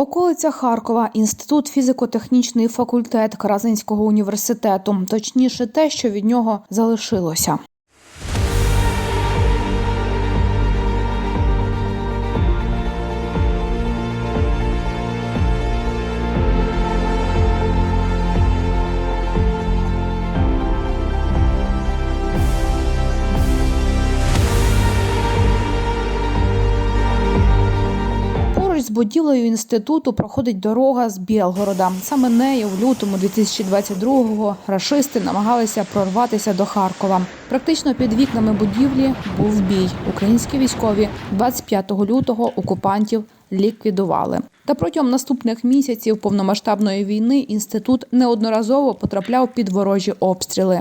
Околиця Харкова, інститут фізико-технічний факультет Каразинського університету. Точніше, те, що від нього залишилося. Будівлею інституту проходить дорога з Білгорода. Саме нею в лютому 2022-го рашисти намагалися прорватися до Харкова. Практично під вікнами будівлі був бій. Українські військові 25 лютого окупантів ліквідували. Та протягом наступних місяців повномасштабної війни інститут неодноразово потрапляв під ворожі обстріли.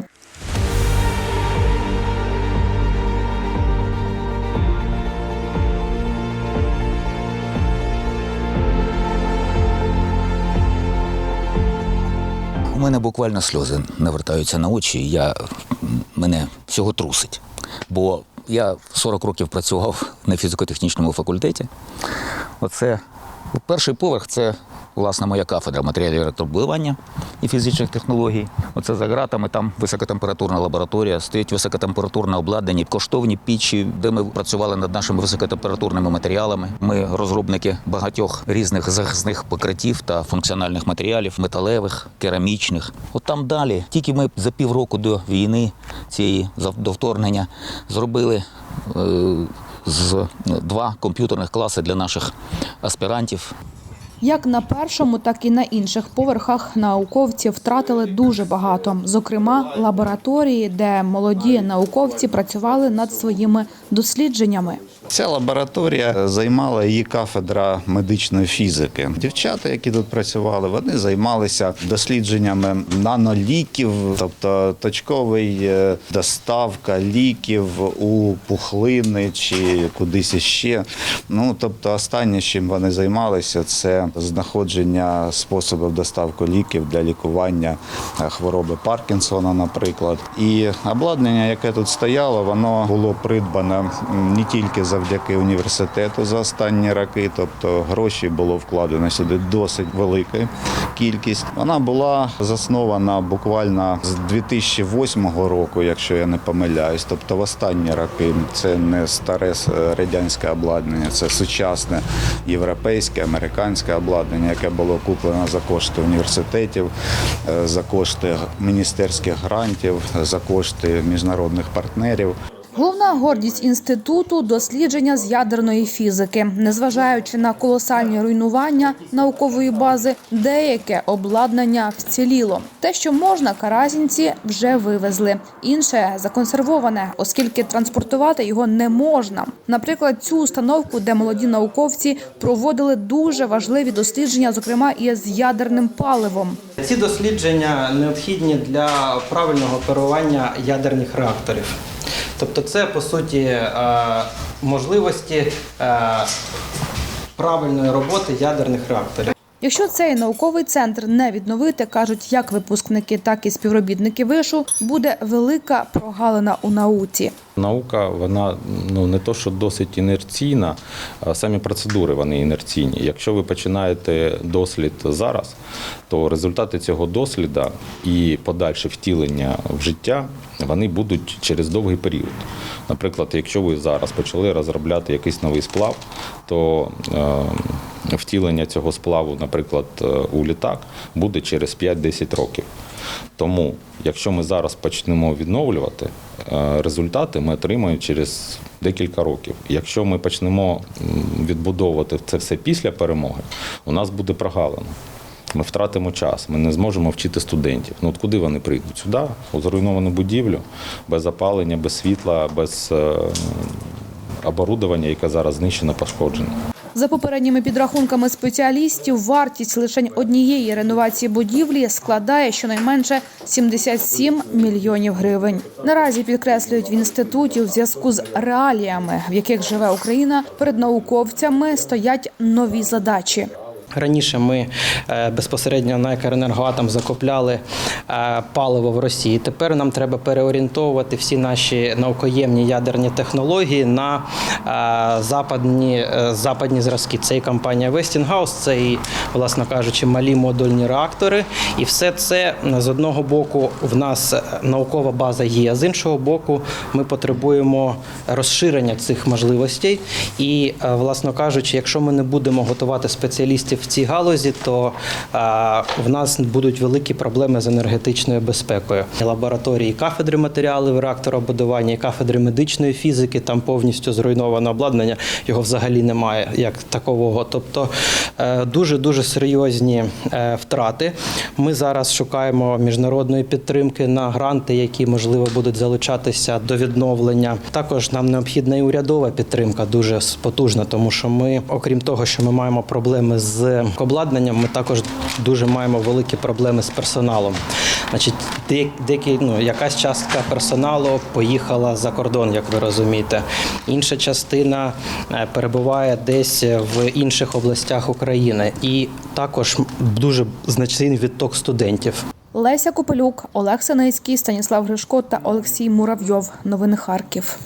Мене буквально сльози навертаються на очі. Я, мене всього трусить. Бо я 40 років працював на фізико-технічному факультеті. Оце перший поверх це власне моя кафедра матеріалів електробудування і фізичних технологій. Оце за ґратами, там високотемпературна лабораторія, стоїть високотемпературне обладнання, коштовні пічі, де ми працювали над нашими високотемпературними матеріалами. Ми розробники багатьох різних захисних покриттів та функціональних матеріалів, металевих, керамічних. От там далі, тільки ми за півроку до війни цієї до вторгнення зробили. е, З два комп'ютерних класи для наших аспірантів Як на першому, так і на інших поверхах науковці втратили дуже багато. Зокрема, лабораторії, де молоді науковці працювали над своїми дослідженнями. Ця лабораторія займала її кафедра медичної фізики. Дівчата, які тут працювали, вони займалися дослідженнями наноліків, тобто точковий е, доставка ліків у пухлини чи кудись іще. Ну тобто, останнє, чим вони займалися, це знаходження способів доставки ліків для лікування е, хвороби Паркінсона, наприклад. І обладнання, яке тут стояло, воно було придбане не тільки завдяки університету за останні роки, тобто гроші було вкладено сюди досить велика кількість. Вона була заснована буквально з 2008 року, якщо я не помиляюсь. Тобто в останні роки це не старе е, радянське обладнання, це сучасне європейське, американське обладнання, яке було куплено за кошти університетів, е, за кошти міністерських грантів, за кошти міжнародних партнерів. Головна гордість інституту дослідження з ядерної фізики, незважаючи на колосальні руйнування наукової бази, деяке обладнання вціліло. Те, що можна, каразінці вже вивезли. Інше законсервоване, оскільки транспортувати його не можна. Наприклад, цю установку, де молоді науковці проводили дуже важливі дослідження, зокрема і з ядерним паливом. Ці дослідження необхідні для правильного оперування ядерних реакторів. Тобто, це по суті е, можливості е, правильної роботи ядерних реакторів. Якщо цей науковий центр не відновити, кажуть як випускники, так і співробітники вишу, буде велика прогалина у науці. Наука, вона ну не то, що досить інерційна, а самі процедури вони інерційні. Якщо ви починаєте дослід зараз, то результати цього досліду і подальше втілення в життя вони будуть через довгий період. Наприклад, якщо ви зараз почали розробляти якийсь новий сплав, то е, втілення цього сплаву, наприклад, е, у літак буде через 5-10 років. Тому, якщо ми зараз почнемо відновлювати, е, результати ми отримаємо через декілька років. Якщо ми почнемо відбудовувати це все після перемоги, у нас буде прогалина. Ми втратимо час, ми не зможемо вчити студентів. Ну от куди вони прийдуть? Сюди, у зруйновану будівлю, без опалення, без світла, без е, оборудовання, яке зараз знищено, пошкоджено. За попередніми підрахунками спеціалістів, вартість лише однієї реновації будівлі складає щонайменше 77 мільйонів гривень. Наразі підкреслюють в інституті у зв'язку з реаліями, в яких живе Україна, перед науковцями стоять нові задачі. Раніше ми е, безпосередньо на «Екренергоатом» закупляли е, паливо в Росії. Тепер нам треба переорієнтовувати всі наші наукоємні ядерні технології на е, западні, западні зразки. Це і компанія Westinghouse, це і, власно кажучи, малі модульні реактори. І все це з одного боку в нас наукова база є, з іншого боку, ми потребуємо розширення цих можливостей. І, власно кажучи, якщо ми не будемо готувати спеціалістів в цій галузі, то е, в нас будуть великі проблеми з енергетичною безпекою. Лабораторії кафедри матеріалів реакторобудування і кафедри медичної фізики там повністю зруйновано обладнання. Його взагалі немає як такового. Тобто дуже дуже серйозні е, втрати. Ми зараз шукаємо міжнародної підтримки на гранти, які можливо будуть залучатися до відновлення. Також нам необхідна і урядова підтримка дуже потужна, тому що ми, окрім того, що ми маємо проблеми з обладнанням, ми також дуже маємо великі проблеми з персоналом. Значить, де- деякі, ну, якась частка персоналу поїхала за кордон, як ви розумієте. Інша частина е, перебуває десь в інших областях України, і також дуже значний відток студентів. Леся Копелюк, Олег Синицький, Станіслав Гришко та Олексій Муравйов. Новини Харків.